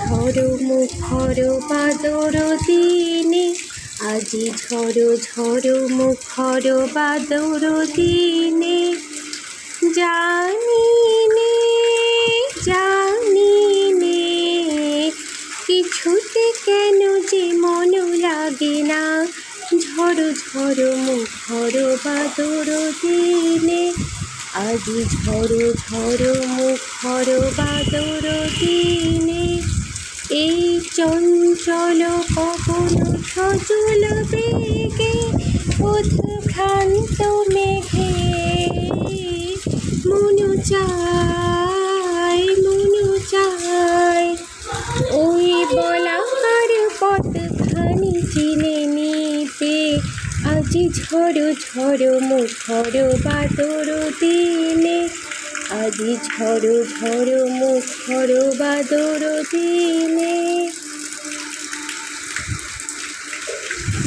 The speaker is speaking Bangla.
ঝড়ো মুখর বাদর দিনে, আজি ঝড়ো ঝড়ো মুখর বাদর দিনে। জানি জানি কিছুতে কেন যে মন লাগে না। ঝড়ো ঝড়ো মুখর বাদর দিনে, আজি ঝড়ো ঝড়ো মুখর বাদর দিনে। চঞ্চল পবন সজল বেগে উদ্ভ্রান্ত মেঘে। মনু চায় মনু চায়, ওই বলার পথখানি চিনে নিতে। আজি ঝড়ো ঝড়ো মুখর বাদর দিনে, আজি ঝড়ো ঝড়ো মুখর বাদর দিনে।